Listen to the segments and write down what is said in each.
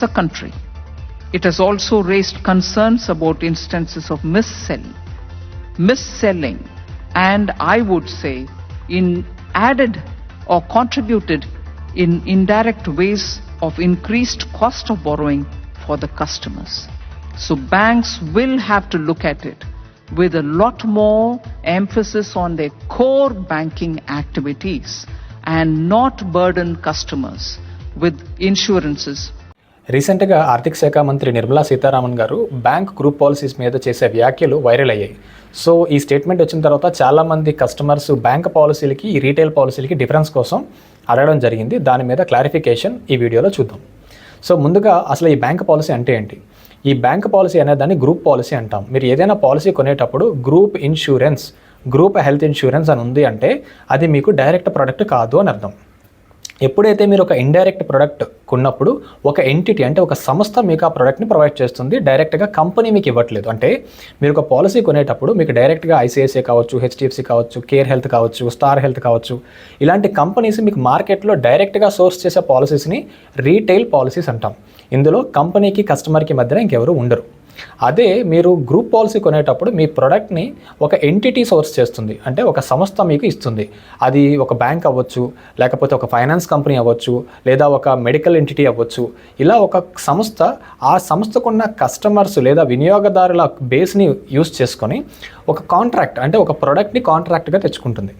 the country. It has also raised concerns about instances of mis-selling, mis-selling, and I would say in added or contributed in indirect ways of increased cost of borrowing for the customers. So banks will have to look at it with a lot more emphasis on their core banking activities and not burden customers with insurances రీసెంట్గా ఆర్థిక శాఖ మంత్రి నిర్మలా సీతారామన్ గారు bank group policies మీద చేసే వ్యాఖ్యలు viral అయ్యాయి. So ఈ స్టేట్మెంట్ వచ్చిన తర్వాత చాలామంది కస్టమర్స్ బ్యాంక్ పాలసీలకి ఈ రీటైల్ పాలసీలకి డిఫరెన్స్ కోసం అడగడం జరిగింది. దాని మీద క్లారిఫికేషన్ ఈ వీడియోలో చూద్దాం. సో ముందుగా అసలు ఈ బ్యాంక్ పాలసీ అంటే ఏంటి? ఈ బ్యాంక్ పాలసీ అనే దాన్ని గ్రూప్ పాలసీ అంటాం. మీరు ఏదైనా పాలసీ కొనేటప్పుడు group insurance group health insurance అని ఉంది అంటే అది మీకు డైరెక్ట్ ప్రోడక్ట్ కాదు అని అర్థం. ఎప్పుడైతే మీరు ఒక ఇండైరెక్ట్ ప్రొడక్ట్ కొన్నప్పుడు ఒక ఎంటిటీ అంటే ఒక సంస్థ మీకు ఆ ప్రోడక్ట్ని ప్రొవైడ్ చేస్తుంది డైరెక్ట్గా కంపెనీ మీకు ఇవ్వట్లేదు. అంటే మీరు ఒక పాలసీ కొనేటప్పుడు మీకు డైరెక్ట్గా ఐసిఐసిఐ కావచ్చు హెచ్డిఎఫ్సి కావచ్చు కేర్ హెల్త్ కావచ్చు స్టార్ హెల్త్ కావచ్చు ఇలాంటి కంపెనీస్ మీకు మార్కెట్లో డైరెక్ట్గా సోర్స్ చేసే పాలసీస్ని రీటైల్ పాలసీస్ అంటాం. ఇందులో కంపెనీకి కస్టమర్కి మధ్యన ఇంకెవరు ఉండరు. అదే మీరు గ్రూప్ పాలసీ కొనేటప్పుడు మీ ప్రోడక్ట్ని ఒక ఎంటిటీ సోర్స్ చేస్తుంది. అంటే ఒక సంస్థ మీకు ఇస్తుంది. అది ఒక బ్యాంక్ అవ్వచ్చు లేకపోతే ఒక ఫైనాన్స్ కంపెనీ అవ్వచ్చు లేదా ఒక మెడికల్ ఎంటిటీ అవ్వచ్చు. ఇలా ఒక సంస్థ ఆ సంస్థకున్న కస్టమర్స్ లేదా వినియోగదారుల బేస్ని యూస్ చేసుకొని ఒక కాంట్రాక్ట్ అంటే ఒక ప్రోడక్ట్ని కాంట్రాక్ట్గా తెచ్చుకుంటుంది.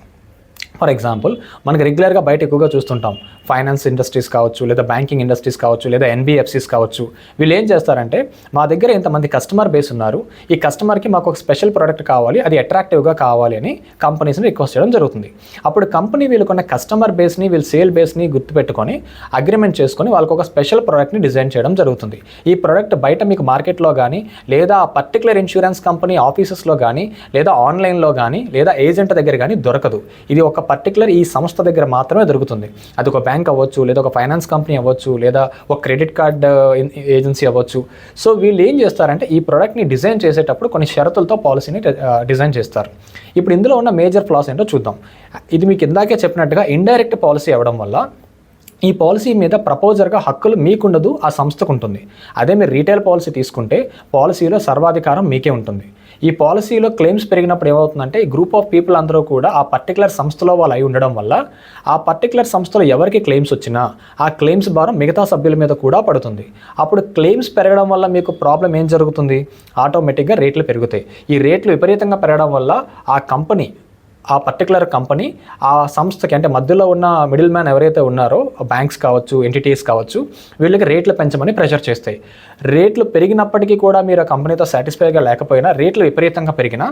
ఫర్ ఎగ్జాంపుల్ మనకి రెగ్యులర్గా బయట ఎక్కువగా చూస్తుంటాం. ఫైనాన్స్ ఇండస్ట్రీస్ కావచ్చు లేదా బ్యాంకింగ్ ఇండస్ట్రీస్ కావచ్చు లేదా ఎన్బిఎఫ్సీస్ కావచ్చు. వీళ్ళు ఏం చేస్తారంటే మా దగ్గర ఇంతమంది కస్టమర్ బేస్ ఉన్నారు. ఈ కస్టమర్కి మాకు ఒక స్పెషల్ ప్రోడక్ట్ కావాలి అది అట్రాక్టివ్గా కావాలి అని కంపెనీస్ని రిక్వెస్ట్ చేయడం జరుగుతుంది. అప్పుడు కంపెనీ వీళ్ళకున్న కస్టమర్ బేస్ని వీళ్ళు సేల్ బేస్ని గుర్తుపెట్టుకొని అగ్రిమెంట్ చేసుకొని వాళ్ళకు ఒక స్పెషల్ ప్రోడక్ట్ని డిజైన్ చేయడం జరుగుతుంది. ఈ ప్రోడక్ట్ బయట మీకు మార్కెట్లో కానీ లేదా పర్టికులర్ ఇన్సూరెన్స్ కంపెనీ ఆఫీసెస్లో కానీ లేదా ఆన్లైన్లో కానీ లేదా ఏజెంట్ దగ్గర కానీ దొరకదు. ఇది ఒక పర్టికులర్ ఈ సంస్థ దగ్గర మాత్రమే దొరుకుతుంది. అది ఒక బ్యాంక్ అవ్వచ్చు లేదా ఒక ఫైనాన్స్ కంపెనీ అవ్వచ్చు లేదా ఒక క్రెడిట్ కార్డ్ ఏజెన్సీ అవ్వచ్చు. సో వీళ్ళు ఏం చేస్తారంటే ఈ ప్రోడక్ట్ని డిజైన్ చేసేటప్పుడు కొన్ని షరతులతో పాలసీని డిజైన్ uh, చేస్తారు. ఇప్పుడు ఇందులో ఉన్న మేజర్ ఫ్లాస్ ఏంటో చూద్దాం. ఇది మీకు ఇందాకే చెప్పినట్టుగా ఇండైరెక్ట్ పాలసీ అవ్వడం వల్ల ఈ పాలసీ మీద ప్రపోజర్గా హక్కులు మీకుండదు ఆ సంస్థకు ఉంటుంది అదే మీరు రీటైల్ పాలసీ తీసుకుంటే పాలసీలో సర్వాధికారం మీకే ఉంటుంది. ఈ పాలసీలో క్లెయిమ్స్ పెరిగినప్పుడు ఏమవుతుందంటే ఈ గ్రూప్ ఆఫ్ పీపుల్ అందరూ కూడా ఆ పర్టికులర్ సంస్థలో వాళ్ళు అయి ఉండడం వల్ల ఆ పర్టికులర్ సంస్థలో ఎవరికి క్లెయిమ్స్ వచ్చినా ఆ క్లెయిమ్స్ భారం మిగతా సభ్యుల మీద కూడా పడుతుంది. అప్పుడు క్లెయిమ్స్ పెరగడం వల్ల మీకు ప్రాబ్లం ఏం జరుగుతుంది? ఆటోమేటిక్గా రేట్లు పెరుగుతాయి. ఈ రేట్లు విపరీతంగా పెరగడం వల్ల ఆ కంపెనీ ఆ పర్టికులర్ కంపెనీ ఆ సంస్థకి అంటే మధ్యలో ఉన్న మిడిల్ మ్యాన్ ఎవరైతే ఉన్నారో బ్యాంక్స్ కావచ్చు ఎంటిటీస్ కావచ్చు వీళ్ళకి రేట్లు పెంచమని ప్రెషర్ చేస్తాయి. రేట్లు పెరిగినప్పటికీ కూడా మీరు ఆ కంపెనీతో సాటిస్ఫైగా లేకపోయినా రేట్లు విపరీతంగా పెరిగినా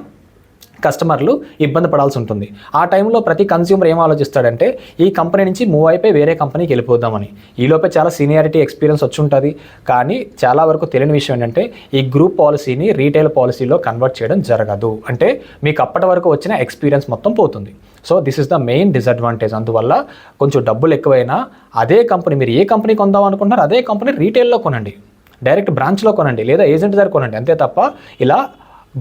కస్టమర్లు ఇబ్బంది పడాల్సి ఉంటుంది. ఆ టైంలో ప్రతి కన్స్యూమర్ ఏం ఆలోచిస్తాడంటే ఈ కంపెనీ నుంచి మూవ్ అయిపోయి వేరే కంపెనీకి వెళ్ళిపోదామని. ఈలోపే చాలా సీనియారిటీ ఎక్స్పీరియన్స్ వచ్చి ఉంటుంది. కానీ చాలా వరకు తెలియని విషయం ఏంటంటే ఈ గ్రూప్ పాలసీని రీటైల్ పాలసీలో కన్వర్ట్ చేయడం జరగదు. అంటే మీకు అప్పటి వరకు వచ్చిన ఎక్స్పీరియన్స్ మొత్తం పోతుంది. So this is the main disadvantage అందువల్ల కొంచెం డబ్బులు ఎక్కువైనా అదే కంపెనీ మీరు ఏ కంపెనీ కొందాం అనుకుంటున్నారు అదే కంపెనీ రీటైల్లో కొనండి. డైరెక్ట్ బ్రాంచ్లో కొనండి. లేదా ఏజెంట్ దగ్గర కొనండి. అంతే తప్ప ఇలా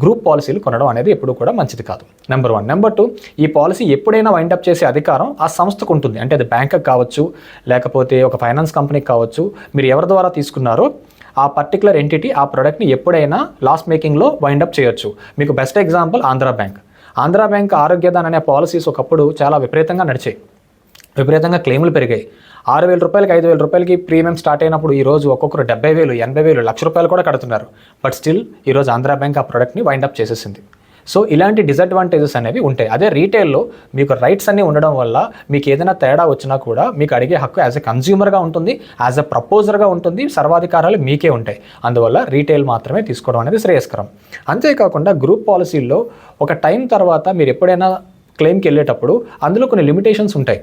గ్రూప్ పాలసీలు కొనడం అనేది ఎప్పుడు కూడా మంచిది కాదు. నెంబర్ వన్ నెంబర్ టూ ఈ పాలసీ ఎప్పుడైనా వైండప్ చేసే అధికారం ఆ సంస్థకు ఉంటుంది. అంటే అది బ్యాంక్కి కావచ్చు లేకపోతే ఒక ఫైనాన్స్ కంపెనీకి కావచ్చు మీరు ఎవరి ద్వారా తీసుకున్నారో ఆ పర్టికులర్ ఎంటిటీ ఆ ప్రోడక్ట్ని ఎప్పుడైనా లాస్ మేకింగ్లో వైండప్ చేయొచ్చు. మీకు best example Andhra bank Andhra bank Arogyadan అనే పాలసీస్ ఒకప్పుడు చాలా విపరీతంగా నడిచాయి. విపరీతంగా క్లెయిములు పెరిగాయి. ఆరు వేల రూపాయలకి ఐదు వేల రూపాయలకి ప్రీమియం స్టార్ట్ అయినప్పుడు ఈ రోజు ఒక్కొక్కరు డెబ్బై వేలు ఎనభై వేలు లక్ష రూపాయలు కూడా కడుతున్నారు. బట్ స్టిల్ ఈరోజు ఆంధ్ర బ్యాంక్ ఆ ప్రోడక్ట్ని వైండప్ చేసేసింది. సో ఇలాంటి డిసడ్వాంటేజెస్ అనేవి ఉంటాయి. అదే రీటైల్లో మీకు రైట్స్ అన్నీ ఉండడం వల్ల మీకు ఏదైనా తేడా వచ్చినా కూడా మీకు అడిగే హక్కు యాజ్ ఎ కన్జ్యూమర్గా ఉంటుంది యాజ్ ఎ ప్రపోజర్గా ఉంటుంది సర్వాధికారాలు మీకే ఉంటాయి. అందువల్ల రీటైల్ మాత్రమే తీసుకోవడం అనేది శ్రేయస్కరం. అంతేకాకుండా గ్రూప్ పాలసీల్లో ఒక టైం తర్వాత మీరు ఎప్పుడైనా క్లెయిమ్కి వెళ్ళేటప్పుడు అందులో కొన్ని లిమిటేషన్స్ ఉంటాయి.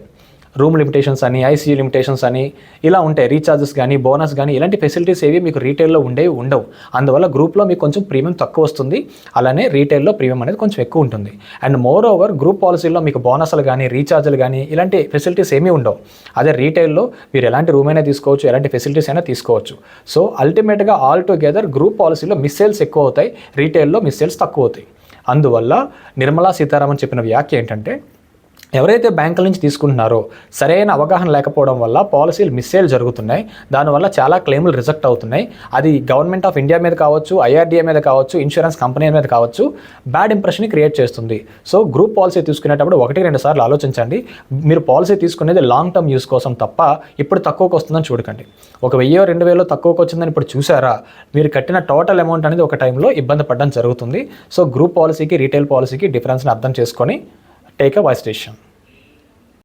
రూమ్ లిమిటేషన్స్ అని ఐసీయూ లిమిటేషన్స్ అని ఇలా ఉంటాయి. రీఛార్జెస్ కానీ బోనస్ కానీ ఇలాంటి ఫెసిలిటీస్ ఏవి మీకు రీటైల్లో ఉండేవి ఉండవు. అందువల్ల గ్రూప్లో మీకు కొంచెం ప్రీమియం తక్కువ వస్తుంది. అలానే రీటైల్లో ప్రీమియం అనేది కొంచెం ఎక్కువ ఉంటుంది. అండ్ మోర్ ఓవర్ గ్రూప్ పాలసీలో మీకు బోనస్లు కానీ రీఛార్జ్లు కానీ ఇలాంటి ఫెసిలిటీస్ ఏమీ ఉండవు. అదే రీటైల్లో మీరు ఎలాంటి రూమ్ అయినా తీసుకోవచ్చు ఎలాంటి ఫెసిలిటీస్ అయినా తీసుకోవచ్చు. సో అల్టిమేట్గా ఆల్ టుగెదర్ గ్రూప్ పాలసీలో మిస్సేల్స్ ఎక్కువ అవుతాయి. రీటైల్లో మిస్సేల్స్ తక్కువ అవుతాయి. అందువల్ల నిర్మలా సీతారామన్ చెప్పిన వ్యాఖ్య ఏంటంటే ఎవరైతే బ్యాంకుల నుంచి తీసుకుంటున్నారో సరైన అవగాహన లేకపోవడం వల్ల పాలసీలు మిస్సేల్ జరుగుతున్నాయి. దానివల్ల చాలా క్లెయిములు రిజెక్ట్ అవుతున్నాయి. అది గవర్నమెంట్ ఆఫ్ ఇండియా మీద కావచ్చు ఐఆర్డీఏ మీద కావచ్చు ఇన్సూరెన్స్ కంపెనీ మీద కావచ్చు బ్యాడ్ ఇంప్రెషన్ క్రియేట్ చేస్తుంది. సో గ్రూప్ పాలసీ తీసుకునేటప్పుడు ఒకటి రెండు సార్లు ఆలోచించండి. మీరు పాలసీ తీసుకునేది లాంగ్ టర్మ్ యూస్ కోసం తప్ప ఇప్పుడు తక్కువకి వస్తుందని చూడకండి. ఒక వెయ్యో రెండు వేలో తక్కువకి వచ్చిందని ఇప్పుడు చూసారా? మీరు కట్టిన టోటల్ అమౌంట్ అనేది ఒక టైంలో ఇబ్బంది పడడం జరుగుతుంది. సో గ్రూప్ పాలసీకి రీటైల్ పాలసీకి డిఫరెన్స్ని అర్థం చేసుకొని take a Y station.